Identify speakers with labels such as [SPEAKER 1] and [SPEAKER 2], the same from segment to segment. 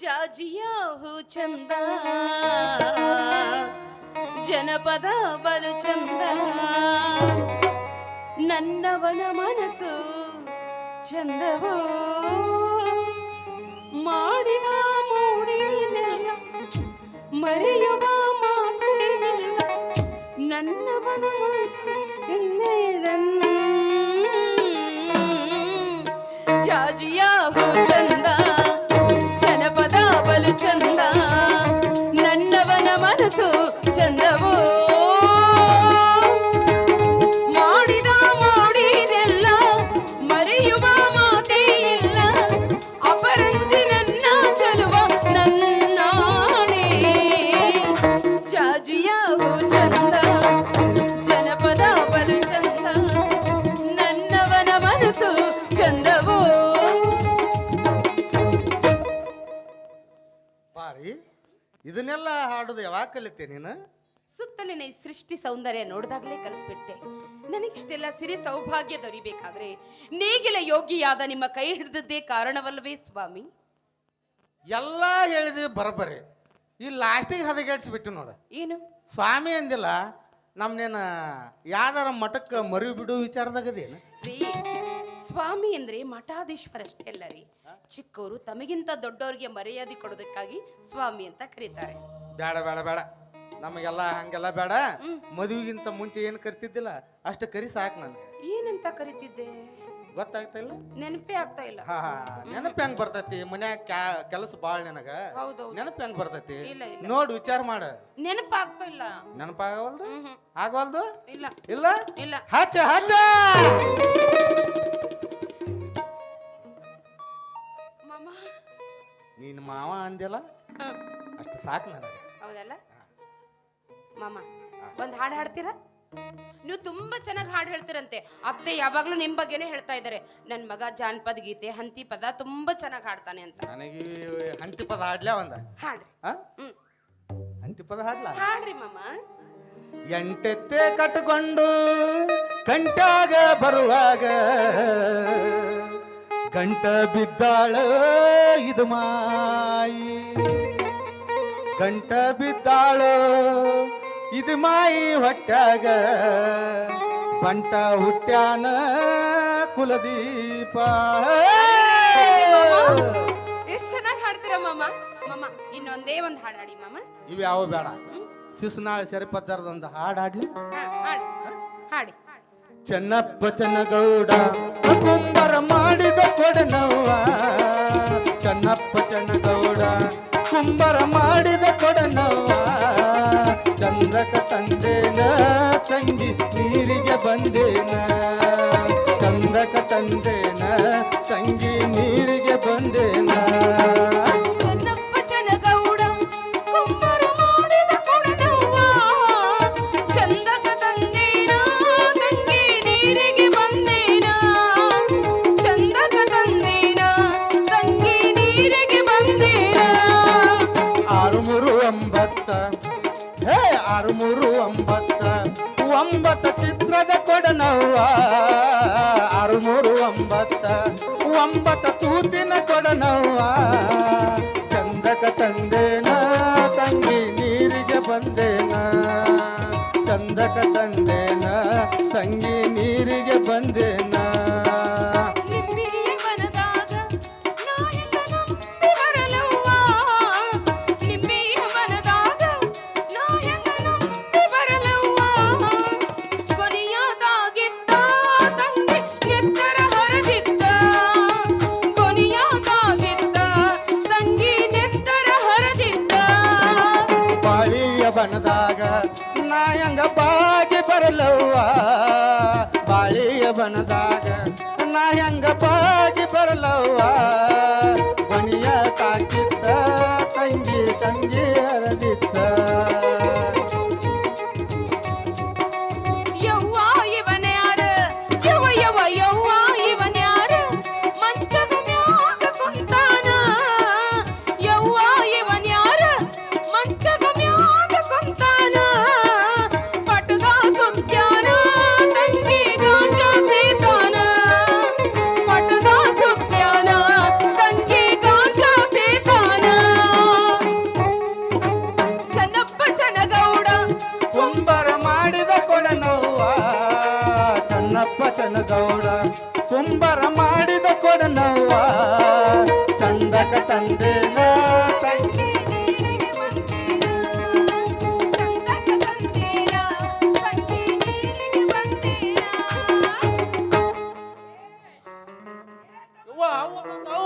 [SPEAKER 1] ಜಾಜಿಯ ಚಂದ. ಜನಪದ ಬಲು ಚಂದ. ನನ್ನವನ ಮನಸ್ಸು ಚಂದವೋ? ಮಾಡಿದ ಮೂಡಿನೆಲ್ಲ ಮರೆಯುವ ಮಾತೇನಿಲ್ಲ ನನ್ನವನ ಮನಸ್ಸು ಜಾಜಿಯ ಹೂ ಚಂದ.
[SPEAKER 2] ಇದನ್ನೆಲ್ಲ ಹಾಡೋದು ಯಾವಾಗ ಕಲಿತೆ ನೀನು?
[SPEAKER 1] ಸುತ್ತಲಿನ ಈ ಸೃಷ್ಟಿ ಸೌಂದರ್ಯ ನೋಡಿದಾಗಲೇ ಕಲ್ತ್ಬಿಟ್ಟೆ. ನನಗಿಷ್ಟೆಲ್ಲ ಸಿರಿ ಸೌಭಾಗ್ಯ ದೊರಿಬೇಕಾದ್ರೆ ನೇಗಿಲ ಯೋಗಿಯಾದ ನಿಮ್ಮ ಕೈ ಹಿಡಿದದ್ದೇ ಕಾರಣವಲ್ಲವೇ ಸ್ವಾಮಿ?
[SPEAKER 2] ಎಲ್ಲ ಹೇಳಿದ್ವಿ ಬರಬರಿ. ಈ ಲಾಸ್ಟಿಗೆ ಹದಗೆಡ್ಸ್ಬಿಟ್ಟು ನೋಡು.
[SPEAKER 1] ಏನು?
[SPEAKER 2] ಸ್ವಾಮಿ ಅಂದಿಲ್ಲ ನಮ್ನೇನ ಯಾವ್ದಾರ ಮಠಕ್ಕೆ ಮರಿ ಬಿಡು ವಿಚಾರದಾಗದೇನು
[SPEAKER 1] ರೀ ಸ್ವಾಮಿ ಅಂದ್ರೆ ಮಠಾಧೀಶ್ವರ ಅಷ್ಟೇ ಅಲ್ಲ ರೀ. ಚಿಕ್ಕವರು ತಮಗಿಂತ ದೊಡ್ಡವರಿಗೆ ಮರ್ಯಾದೆ ಕೊಡೋದಕ್ಕಾಗಿ ಸ್ವಾಮಿ ಅಂತ ಕರೀತಾರೆ.
[SPEAKER 2] ಬೇಡ ಬೇಡ ಬೇಡ. ನಮಗೆಲ್ಲ ಹಂಗೆಲ್ಲ ಬೇಡ. ಮದುವೆಗಿಂತ ಮುಂಚೆ ಏನು ಕರಿತಿದ್ದಿಲ್ಲ? ಅಷ್ಟು ಕರಿ ಸಾಕು ನನಗೆ.
[SPEAKER 1] ಏನಂತ ಕರಿತಿದ್ದೆ?
[SPEAKER 2] ಗೊತ್ತಾಗ್ತಾ ಇಲ್ಲ?
[SPEAKER 1] ನೆನಪೇ ಆಗ್ತಾ ಇಲ್ಲ.
[SPEAKER 2] ಹಾ ನೆನಪು ಹೆಂಗ್ ಬರ್ತೈತಿ? ಮನ್ಯಾಗ ಕೆಲಸ ಭಾಳ ನಿನಗ?
[SPEAKER 1] ಹೌದೌದು.
[SPEAKER 2] ನೆನಪು ಹೆಂಗ್ ಬರ್ತೈತಿ?
[SPEAKER 1] ಇಲ್ಲ, ಇಲ್ಲ.
[SPEAKER 2] ನೋಡ್ ವಿಚಾರ ಮಾಡ.
[SPEAKER 1] ನೆನಪಾಗ್ತಾ ಇಲ್ಲ.
[SPEAKER 2] ನೆನಪಾಗವಲ್ದು. ಆಗವಲ್ದು?
[SPEAKER 1] ಇಲ್ಲ.
[SPEAKER 2] ಇಲ್ಲ?
[SPEAKER 1] ಇಲ್ಲ.
[SPEAKER 2] ಹಚ್ಚ ಹಚ್ಚ! ನೀನ್ ಮಾವ ಅಂದೆಲ್ಲ ಅಷ್ಟು ಸಾಕು ನನಗೆ.
[SPEAKER 1] ಹೌದಲ್ಲ? ಮಾಮ ಒಂದ್ ಹಾಡು ಹಾಡ್ತೀರಾ? ನೀವು ತುಂಬಾ ಚೆನ್ನಾಗಿ ಹಾಡು ಹೇಳ್ತೀರಂತೆ. ಅತ್ತೆ ಯಾವಾಗ್ಲೂ ನಿಮ್ ಬಗ್ಗೆನೇ ಹೇಳ್ತಾ ಇದ್ದಾರೆ. ನನ್ ಮಗ ಜಾನಪದ ಗೀತೆ ಹಂತಿ ಪದ ತುಂಬಾ ಚೆನ್ನಾಗಿ ಹಾಡ್ತಾನೆ ಅಂತ.
[SPEAKER 2] ನನಗೆ ಹಂತಿ ಪದ ಹಾಡ್ಲಾ ಒಂದ?
[SPEAKER 1] ಹಾಡ್ರಿ? ಹ್ಮ್.
[SPEAKER 2] ಹಂತಿ ಪದ ಹಾಡ್ಲಾ?
[SPEAKER 1] ಹಾಡ್ರಿ ಮಾಮ.
[SPEAKER 2] ಎಂಟೆತ್ತೆ ಕಟ್ಕೊಂಡು ಕಂಟಾಗ ಬರುವಾಗ ಗಂಟ ಬಿದ್ದಾಳ ಇದು ಮಾಯಿ. ಗಂಟ ಬಿದ್ದಾಳ ಇದು ಮಾಯಿ ಹೊಟ್ಟಾಗ ಬಂಟ ಹುಟ್ಟ್ಯಾನ ಕುಲದೀಪ.
[SPEAKER 1] ಎಷ್ಟು ಚೆನ್ನಾಗಿ ಹಾಡ್ತೀರ ಮಾಮ? ಮಾಮ ಇನ್ನೊಂದೇ ಒಂದು ಹಾಡು ಹಾಡಿ ಮಾಮ.
[SPEAKER 2] ಇವು ಯಾವ ಬೇಡ. ಶಿಸ್ನಾಳ ಸರಿಪತ್ತಾರದೊಂದು ಹಾಡು ಹಾಡ್ಲಿ.
[SPEAKER 1] ಹಾಡಿ. ಹಾಡಿ.
[SPEAKER 2] ಚೆನ್ನಪ್ಪ ಚನ್ನಗೌಡ ಕುಂಬರ ಮಾಡಿದ ಕೊಡನವ್ವ. ಚನ್ನಪ್ಪ ಚನ್ನಗೌಡ ಕುಂಬರ ಮಾಡಿದ ಕೊಡನವ್ವ. ಚಂದ್ರಕ ತಂದೇನ, ತಂಗಿ ನೀರಿಗೆ ಬಂದೇನ. ಚಂದ್ರಕ ತಂದೇನ, ತಂಗಿ ನೀರಿಗೆ ಬಂದೇನ. ಬನದಾಗ ನಾಯಂಗ ಬಾಗಿ ಬರಲವ್ವ? ಬಾಳಿಯ ಬನದಾಗ ನಾಯಂಗ ಬಾಗಿ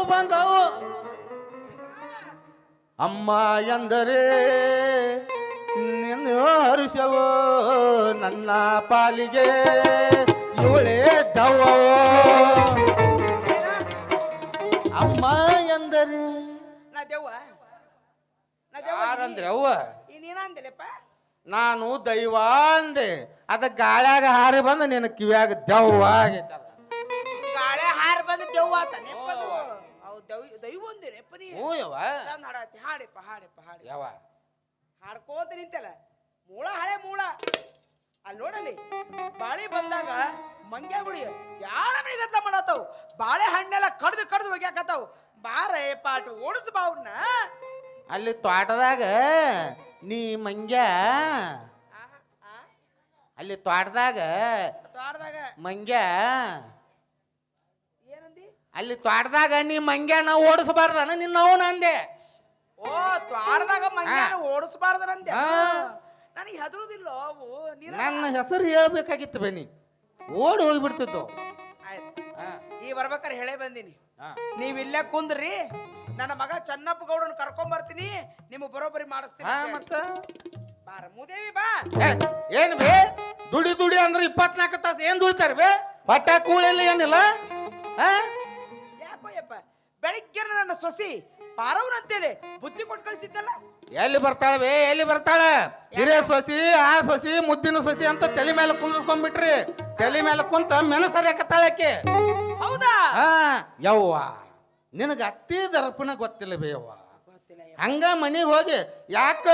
[SPEAKER 2] ಬಂದವು ಅಮ್ಮ ಎಂದರೆ ನಿನ್ನ ಹರುಷವೋ ನನ್ನ ಪಾಲಿಗೆ ಇವಳೇ ದವ್ವೋ ಅಮ್ಮ ಎಂದರೆ
[SPEAKER 3] ನಾ ದೆವ್ವ. ನಾ ದೆವ್ವ
[SPEAKER 2] ಯಾರಂದ್ರೆ ಅವ್ವ?
[SPEAKER 3] ಈ ನೀನ
[SPEAKER 2] ದೈವ ಅಂದೆ. ಅದ ಗಾಳ್ಯಾಗ ಹಾರಿ ಬಂದ ನಿನ್ನ ಕಿವ್ಯಾಗ ದೆವ್ವ ಆಗೈತಲ್ಲ
[SPEAKER 3] ದೆವ್ವ ಆತ ನೆಪ್ಪದು ಅವು ದೈವ ದೈವ ಒಂದು ನೆಪ್ಪ ನೀ
[SPEAKER 2] ಹ್ಞೂ ಯವ್ವ
[SPEAKER 3] ಚಂದ ಹಾಡಾತಿ ಹಾಡಿಪ್ಪ ಹಾಡಿಪ್ಪ ಹಾಡಿ
[SPEAKER 2] ಯಾವ
[SPEAKER 3] ಹಾಡ್ಕೋತ ನಿಂತಲ್ಲ ಮೂಳ ಹಳೆ ಮೂಳ ಅಲ್ಲಿ ನೋಡಲಿ ಬಾಳೆ ಬಂದಾಗ ಮಂಗ್ಯಾಗುಳಿ ಯಾರ ಮನೆ ಗದ್ಲ ಮಾಡತ್ತಾವು ಬಾಳೆ ಹಣ್ಣೆಲ್ಲ ಕಡ್ದು ಕಡ್ದು ಒಗ್ಯಾಕತ್ತಾವು ಬಾರೆ ಪಾಟ್ ಓಡಿಸ್ ಬಾ ಅವ್ನ
[SPEAKER 2] ಅಲ್ಲಿ ತೋಟದಾಗ ನೀ ಮಂಗ್ಯ ಅಲ್ಲಿ ತೋಟದಾಗ
[SPEAKER 3] ತೋಟದಾಗ
[SPEAKER 2] ಮಂಗ್ಯ ಅಲ್ಲಿ ತ್ವಾಟದಾಗ ನೀ ಮಂಗ್ಯಾನ ನಾವು ಓಡಿಸಬಾರ್ದನ ನಿನ್ನ ಅವನ ಅಂದೆ.
[SPEAKER 3] ಓ ತ್ವಾಡದಾಗ ಮಂಗ್ಯಾನ
[SPEAKER 2] ಹಾ.
[SPEAKER 3] ನನಗೆ ಹೆದರುದಿಲ್ಲ ಅವು ನೀರ
[SPEAKER 2] ನನ್ನ ಹೆಸರು ಹೇಳ್ಬೇಕಾಗಿತ್ತು ಬನ್ನಿ. ಓಡಿ ಹೋಗ್ಬಿಡ್ತಿತ್ತು.
[SPEAKER 3] ಆಯ್ತು.
[SPEAKER 2] ಹಾ,
[SPEAKER 3] ಈ ಬರ್ಬೇಕಾರೆ ಹೇಳೇ ಬಂದೀನಿ.
[SPEAKER 2] ಹಾ.
[SPEAKER 3] ನೀವ್ ಇಲ್ಲೇ ಕುಂದ್ರಿ ನನ್ನ ಮಗ ಚನ್ನಪ್ಪ ಗೌಡನ್ ಕರ್ಕೊಂಡ್ ಬರ್ತೀನಿ ನಿಮ್ಗೆ ಬರೋಬ್ಬರಿ ಮಾಡಿಸ್ತೀನಿ
[SPEAKER 2] ಹಾ,
[SPEAKER 3] ಅಂತ
[SPEAKER 2] ಮತ್ತ?
[SPEAKER 3] ಹೇಳಿ. ಬಾರ ಮೂದೇವಿ ಬಾ.
[SPEAKER 2] ಏ, ಏನ್ ಬೇ? ದುಡಿ ದುಡಿ ಅಂದ್ರೆ ಇಪ್ಪತ್ನಾಲ್ಕು ತಾಸು ಏನ್ ದುಡಿತಾರೆ ಬೇ? ಪಟ್ಟ ಕೂಳಿಲ್ಲ ಏನಿಲ್ಲ? ಹಾ?
[SPEAKER 3] ಬೆಳಿಗ್ಗೆ ನನ್ನ ಸೊಸಿ ಪಾರವ್ನ ಅಂತೇಳಿ ಬುದ್ಧಿ ಕೊಟ್ಟು ಕಳಿಸಿದ್ದಲ್ಲ?
[SPEAKER 2] ಎಲ್ಲಿ ಬರ್ತಾಳೆ ಬೇ ಎಲ್ಲಿ ಬರ್ತಾಳೆ? ಹಿರಿಯ ಸೊಸಿ ಆ ಸೊಸಿ ಮುದ್ದಿನ ಸೊಸಿ ಅಂತ ತಲೆ ಮೇಲೆ ಕುಂದಿಸ್ಕೊಂಡ್ಬಿಟ್ರಿ ತಲೆ ಮೇಲೆ ಕುಂತ ಮೆಣಸರಿ ಹಾಕತ್ತಾಳಕ್ಕೆ
[SPEAKER 3] ಹೌದಾ?
[SPEAKER 2] ಹಾ. ಯವ್ವ ನಿನಗ ಅತ್ತಿ ದರ್ಪಣ ಗೊತ್ತಿಲ್ಲ ಬೇ ಯವ್ವ?
[SPEAKER 3] ಗೊತ್ತಿಲ್ಲ ಯಪ್ಪ.
[SPEAKER 2] ಹಂಗ ಮನಿಗೆ ಹೋಗಿ ಯಾಕ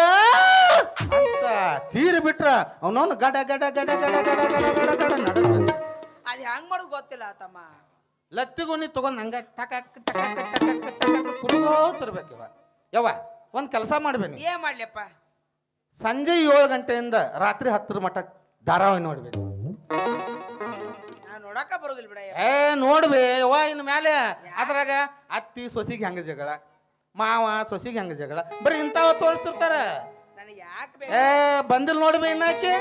[SPEAKER 2] ತೀರಿ ಬಿಟ್ರ ಅವನವನು ಗಡ ಗಡ ಗಡ ಗಡ ಗಡ ಗಡ ಗಡ ಗಡ ನಡ
[SPEAKER 3] ಅದ್ ಹೆಂಗ್ ಮಾಡೋದು ಗೊತ್ತಿಲ್ಲ ತಮ್ಮ.
[SPEAKER 2] ಲತ್ತಿಗುಣಿ ತಗೊಂಡ್ ಹಂಗ ಟಕ ಟಕ ಟಕ ಟಕ ಇವ. ಯವ್ವ ಒಂದು ಕೆಲಸ ಮಾಡ್ಬೇನಿ.
[SPEAKER 3] ಏನ್ ಮಾಡ್ಲಿಪ್ಪ
[SPEAKER 2] ಸಂಜೆ ಏಳು ಗಂಟೆಯಿಂದ ರಾತ್ರಿ ಹತ್ತರ ಮಟ್ಟ ಧಾರಾವಾಹಿ ನೋಡ್ಬೇಕು.
[SPEAKER 3] ನೋಡಕ ಬರೋದಿಲ್ಲ ಬಿಡ
[SPEAKER 2] ಏ ನೋಡ್ಬೇ ಯವ್ವ ಇನ್ನು ಮೇಲೆ ಅದ್ರಾಗ ಅತ್ತಿ ಸೊಸಿಗೆ ಹೆಂಗ ಜಗಳ ಮಾವ ಸೊಸಿಗೆ ಹೆಂಗ ಜಗಳ ಬರೀ ಇಂಥವ ತೋರಿಸ್ತಿರ್ತಾರ. ಏ ಬಂದಿಲ್ ನೋಡ್ಬೇ ಇನ್ನಾಕೆ.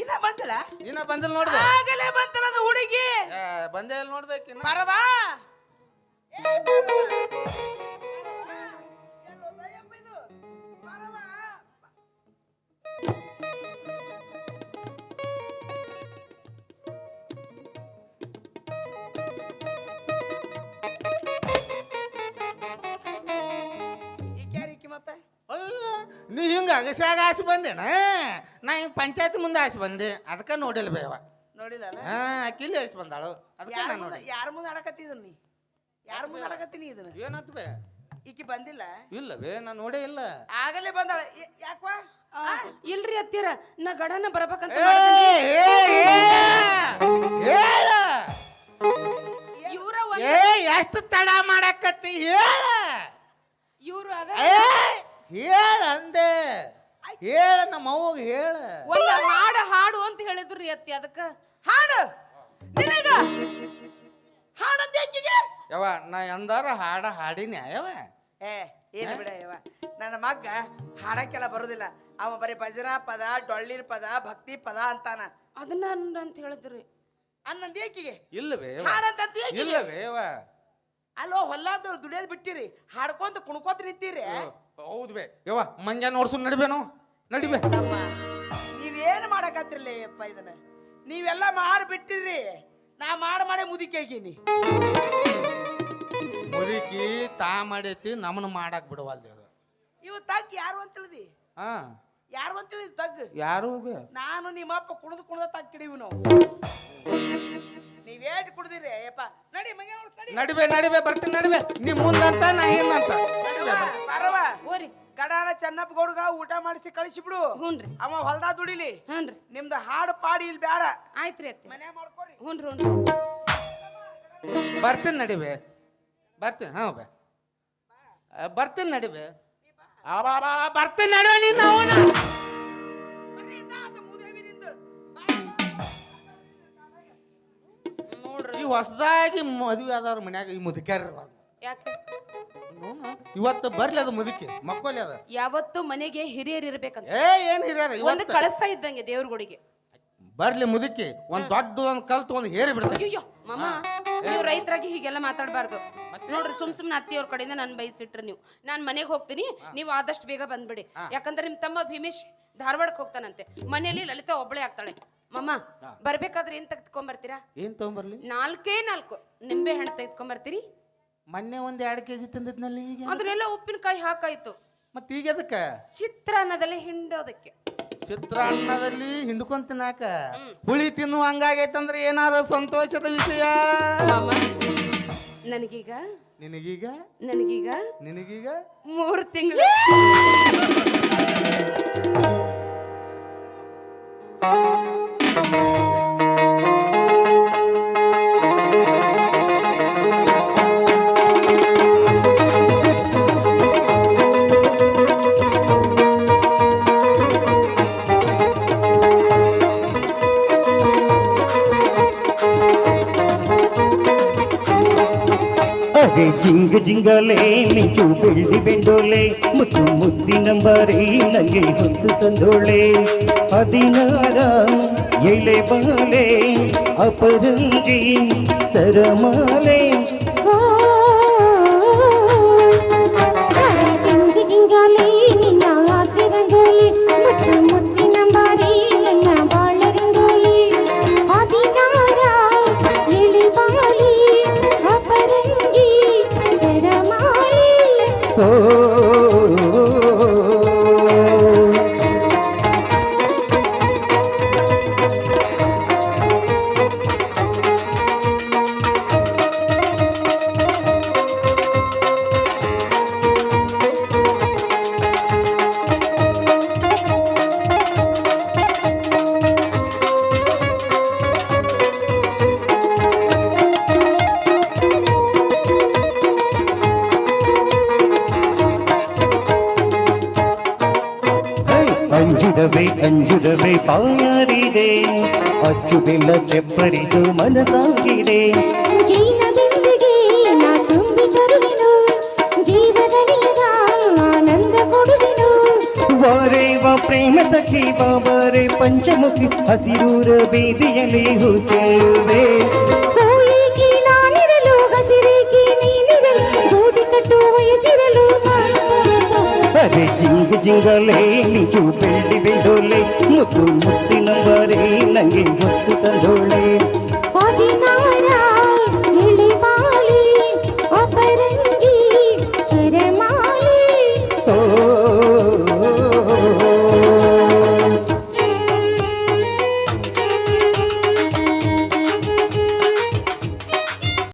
[SPEAKER 3] ಇನ್ನ ಬಂದಿಲ್ಲ?
[SPEAKER 2] ಇನ್ನ ಬಂದಿಲ್ ನೋಡ್ಬೇಕು
[SPEAKER 3] ಆಗಲೇ ಬಂತಲ್ಲ ಅದು ಹುಡುಗಿ.
[SPEAKER 2] ಏ, ಬಂದೇ ಇಲ್ಲ ನೋಡ್ಬೇಕು ಇನ್ನ.
[SPEAKER 3] ಬರವಾ.
[SPEAKER 2] ನೀ ಹಿಂಗ ಅಗಸ್ಯಾಗ ಆಸೆ ಬಂದೇನ? ನಾ ಹಿಂಗ ಪಂಚಾಯತ್ ಮುಂದೆ ಆಸೆ ಬಂದೆ. ಅದಕ್ಕೆ ನೋಡಿಲ್ಲ ಬೇವ
[SPEAKER 3] ನೋಡಿಲ್ಲ
[SPEAKER 2] ಹಾ ಅಕ್ಕಿಲಿ ಆಸೆ ಬಂದಾಳು. ಅದಕ್ಕೆ
[SPEAKER 3] ಯಾರ
[SPEAKER 2] ನಾನು
[SPEAKER 3] ಮುಂದೆ
[SPEAKER 2] ನೋಡಿ
[SPEAKER 3] ಯಾರ ಮುಂದೆ ಆಡಕತ್ತಿದ್ ನೀ? ಯಾರ ಮುಂದೆ ಆಡಕತ್ತೀನಿ ಇದನ್ನ?
[SPEAKER 2] ಏನಂತ ಬೇ?
[SPEAKER 3] ಈಕಿ ಬಂದಿಲ್ಲ?
[SPEAKER 2] ಇಲ್ಲವೇ ನಾ ನಾನು ನೋಡೇ ಇಲ್ಲ.
[SPEAKER 3] ಆಗಲೇ ಬಂದಾಳ. ಯಾಕ್ವಾ?
[SPEAKER 1] ಇಲ್ರಿ ಅತ್ತೀರ ನಾ ಗಡನ ಬರ್ಬೇಕಂತ
[SPEAKER 2] ಹೇಳ.
[SPEAKER 1] ಇವ್ರ
[SPEAKER 2] ಏ ಎಷ್ಟು ತಡ ಮಾಡಾಕತ್ತಿ ಹೇಳ.
[SPEAKER 1] ಇವ್ರು ಅದ
[SPEAKER 2] ಏ ಹೇಳ ಅಂದೆ. ಹೇಳ ನಮ್ಮ ಅವ್ವಗ ಹೇಳ.
[SPEAKER 1] ಒಂದ್ ಹಾಡು ಹಾಡು ಅಂತ ಹೇಳಿದ್ರಿ ಅತ್ತಿ ಅದಕ್ಕ.
[SPEAKER 3] ಹಾಡು? ನಿನಗ? ಹಾಡಂತ ಆಕಿಗೆ
[SPEAKER 2] ಯವ್ವ ನಾ ಎಂದಾರ ಹಾಡ ಹಾಡಿನಿ ಯವ್ವ.
[SPEAKER 3] ಏ ಏನು ಬಿಡ ಯವ ನನ್ನ ಮಗ್ಗ ಹಾಡಕ್ಕೆಲ್ಲ ಬರುದಿಲ್ಲ. ಅವ ಬರೀ ಭಜನಾ ಪದ ಡೊಳ್ಳಿನ ಪದ ಭಕ್ತಿ ಪದ ಅಂತಾನ.
[SPEAKER 1] ಅದನ್ನ ನನ್ನ ಅಂತ ಹೇಳಿದ್ರಿ.
[SPEAKER 3] ಅನ್ನಂದ ಏಕಿಗೆ
[SPEAKER 2] ಇಲ್ಲವೇ ಯವ್ವ?
[SPEAKER 3] ಹಾಡಂತ ಏಕಿಗೆ
[SPEAKER 2] ಇಲ್ಲವೇ ಯವ್ವ?
[SPEAKER 3] ಅಲ್ಲೋ ಹೊಲ್ಲಾದ ದುಡಿಯೋದ್ ಬಿಟ್ಟಿರಿ. ಹಾಡ್ಕೊಂತ ಕುಣ್ಕೋತ ನಿಂತೀರಿ.
[SPEAKER 2] ಹೌದು ಬೇ. ಯವ್ವ ಮಂಜಾನ ನೋಡ್ಸು ನಡಿಬೇನು? ನಡಿಬೇ.
[SPEAKER 3] ಅಮ್ಮ ನೀವೇನು ಮಾಡಕತ್ತಿರ್ಲಿ ಅಪ್ಪ ಇದನ್ನ? ನೀವೆಲ್ಲ ಮಾಡಿ ಬಿಟ್ಟಿರಿ. ನಾ ಮಾಡಿ ಮಾಡೇ ಮುದುಕಿ ಆಗೀನಿ.
[SPEAKER 2] ಮುದುಕಿ ತಾ ಮಾಡೈತಿ ನಮ್ನ ಮಾಡಕ್ ಬಿಡವಲ್ದು ಅದು.
[SPEAKER 3] ಇವ ತಗ್ ಯಾರು ಅಂತ ತಿಳಿದಿ?
[SPEAKER 2] ಹಾ.
[SPEAKER 3] ಯಾರು ಅಂತ ತಿಳಿದಿ ತಗ್?
[SPEAKER 2] ಯಾರು ಬೇ?
[SPEAKER 3] ನಾನು ನಿಮ್ಮಪ್ಪ ಕುಣದ್ ಕುಣದ ತಗ್ ಕಿಡಿವಿ ನಾವು. ನೀವೇಟ್ ಕುಡ್ದಿರಿ ಅಯ್ಯಪ್ಪ. ನಡಿ ಮಂಗ ನಡಿಬೆ ನಡಿ.
[SPEAKER 2] ನಡಿಬೇ ಬರ್ತೀನಿ ನಡಿಬೇ. ನಿಮ್ ಮುಂದಂತ ನಾ ಹಿಂದಂತ ನಡಿಬೇ.
[SPEAKER 3] ಬರವ. ಗಡಾನ ಚೆನ್ನಪ್ಪ ಗೌಡ್ಗ ಊಟ ಮಾಡಿಸಿ ಕಳಿಸಿಬಿಡು.
[SPEAKER 1] ಹ್ಞೂನ್ರಿ
[SPEAKER 3] ಅವ ಹೊಲ್ದಾಗ ದುಡಿಲಿ.
[SPEAKER 1] ಹ್ಞೂನ್ರಿ
[SPEAKER 3] ನಿಮ್ದು ಹಾಡು ಪಾಡಿ ಇಲ್ಲಿ ಬೇಡ
[SPEAKER 1] ಆಯ್ತ್ರಿ ಅತ್ತಿ.
[SPEAKER 3] ಮನೆ ಮಾಡ್ಕೊರಿ.
[SPEAKER 1] ಹ್ಞೂನ್ರಿ ಹ್ಞೂನ್ರಿ
[SPEAKER 2] ಬರ್ತೀನಿ ನಡಿವೆ ಬರ್ತೀನಿ ಹಾ ಬೇ. ಆ, ಬರ್ತೀನಿ ನಡಿವೆ ಆ, ಬಾ, ಬಾ, ಬಾ, ಬರ್ತೀನಿ ನಡುವೆ ನೀನು ಅವನ.
[SPEAKER 3] ಬರ್ರಿ ಇಂದ ಆತ ಮೂದೇವಿ ನಿಂದು. ಬಾ.
[SPEAKER 1] ನೋಡ್ರಿ
[SPEAKER 2] ಈ ಹೊಸದಾಗಿ ಮದುವೆ ಆದವ್ರ ಮನ್ಯಾಗ ಈ ಮುದುಕ್ಯಾರ.
[SPEAKER 1] ಯಾಕೆ?
[SPEAKER 2] ಇವತ್ತು ಬರ್ಲಿ ಅದು ಮುದುಕಿ ಮಕ್ಕೋಲಿ ಅದ.
[SPEAKER 1] ಯಾವತ್ತು ಮನೆಗೆ ಹಿರಿಯರ್ ಇರ್ಬೇಕಂತ.
[SPEAKER 2] ಏ ಏನ್ ಹಿರಿಯರ
[SPEAKER 1] ಒಂದು
[SPEAKER 2] ಇವತ್ತು
[SPEAKER 1] ಕಳಸ ಇದ್ದಂಗೆ ದೇವ್ರ ಗುಡಿಗೆ.
[SPEAKER 2] ಬರ್ಲಿ ಮುದುಕಿ ಒಂದ್ ದೊಡ್ಡ ಒಂದ್ ಕಲ್ತು ಒಂದ್ ಹೇರಿ ಬಿಡ್ತು
[SPEAKER 1] ಅಯ್ಯೋ ಮಾಮ ನೀವು ರೈತರಾಗಿ ಹೀಗೆಲ್ಲ ಮಾತಾಡಬಾರ್ದು. ನೋಡ್ರಿ ಸುಮ್ ಸುಮ್ನೆ ಅತ್ತಿಯವ್ರ ಕಡೆಯಿಂದ ನನ್ ಬಯಸಿಟ್ರಿ ನೀವು. ನಾನ್ ಮನೆಗೆ ಹೋಗ್ತೀನಿ ನೀವು ಆದಷ್ಟು ಬೇಗ ಬಂದ್ಬಿಡಿ. ಯಾಕಂದ್ರೆ ನಿಮ್ ತಮ್ಮ ಭೀಮೇಶ್ ಧಾರವಾಡಕ್ಕೆ ಹೋಗ್ತಾನಂತೆ. ಮನೆಯಲ್ಲಿ ಲಲಿತಾ ಒಬ್ಳೆ ಆಗ್ತಾಳೆ. ಮಮ್ಮ ಬರ್ಬೇಕಾದ್ರೆ ಏನ್ ತೆಗೆದ್ಕೊಂಡ್
[SPEAKER 2] ಏನ್ ತಗೊಂಬರ್ಲಿ?
[SPEAKER 1] ನಾಲ್ಕೇ ನಾಲ್ಕು. ನಿಂಬೆ ಹಣ್ಣು ತೆಗೆದ್ಕೊಂಡ್
[SPEAKER 2] ಮೊನ್ನೆ ಒಂದ್ ಎರಡು ಕೆಜಿ ತಂದಿದ್ನಲ್ಲಿ ಈಗ
[SPEAKER 1] ಅದನ್ನೆಲ್ಲ ಉಪ್ಪಿನಕಾಯಿ ಹಾಕಾಯ್ತು.
[SPEAKER 2] ಮತ್ತೆ ಈಗ ಅದಕ್ಕೆ
[SPEAKER 1] ಚಿತ್ರಾನ್ನದಲ್ಲಿ ಹಿಂಡೋದಕ್ಕೆ.
[SPEAKER 2] ಚಿತ್ರಾನ್ನದಲ್ಲಿ ಹಿಂಡ್ಕೊಂಡ್ ತಿನ್ನಾಕ? ಹುಳಿ ತಿನ್ನು ಹಂಗಾಗೈತಂದ್ರೆ ಏನಾರ ಸಂತೋಷದ ವಿಷಯ?
[SPEAKER 1] ನನಗೀಗ?
[SPEAKER 2] ನಿನಗೀಗ?
[SPEAKER 1] ನನಗೀಗ?
[SPEAKER 2] ನಿನಗೀಗ?
[SPEAKER 1] ಮೂರು ತಿಂಗಳು.
[SPEAKER 4] ಅದೇ ಜಿಂಗ ಜಿಂಗಲೆ ಮಿಂಚು ಬೆಳ್ಳಿ ಬೆಂಡೋಲೆ ಮುತ್ತು ಮುದ್ದಿನಂಬರಿ ನಂಗೆ ಹೊತ್ತು ತಂದೋಳೆ ಹದಿನಾರ ಎಳೆ ಬಾಲೆ ಅಪರಂಜಿ ಸರಮಾಲೆ ಪಾಯಾರಿದೆ ಅಚ್ಚು ಬೆಲ್ಲ ಚೆಪ್ಪರಿದು ಮನದಾಗಿದೆ ವಾರೇವ ಪ್ರೇಮ ಸಖಿ ಬಾಬಾರೆ ಪಂಚಮುಖಿ ಹಸಿರೂರ ಬೀದಿಯಲ್ಲಿ
[SPEAKER 5] ಹೂವಿಗೆ
[SPEAKER 4] అరే జింగ జింగలే నీచు ಬೆಳ್ಳಿ ಬೆಂಡೋಲೆ ಮುದ್ದು ಮುತ್ತಿನ ಬರೇ ನಂಗೆ ಗೊತ್ತು ತಂದೋಳೆ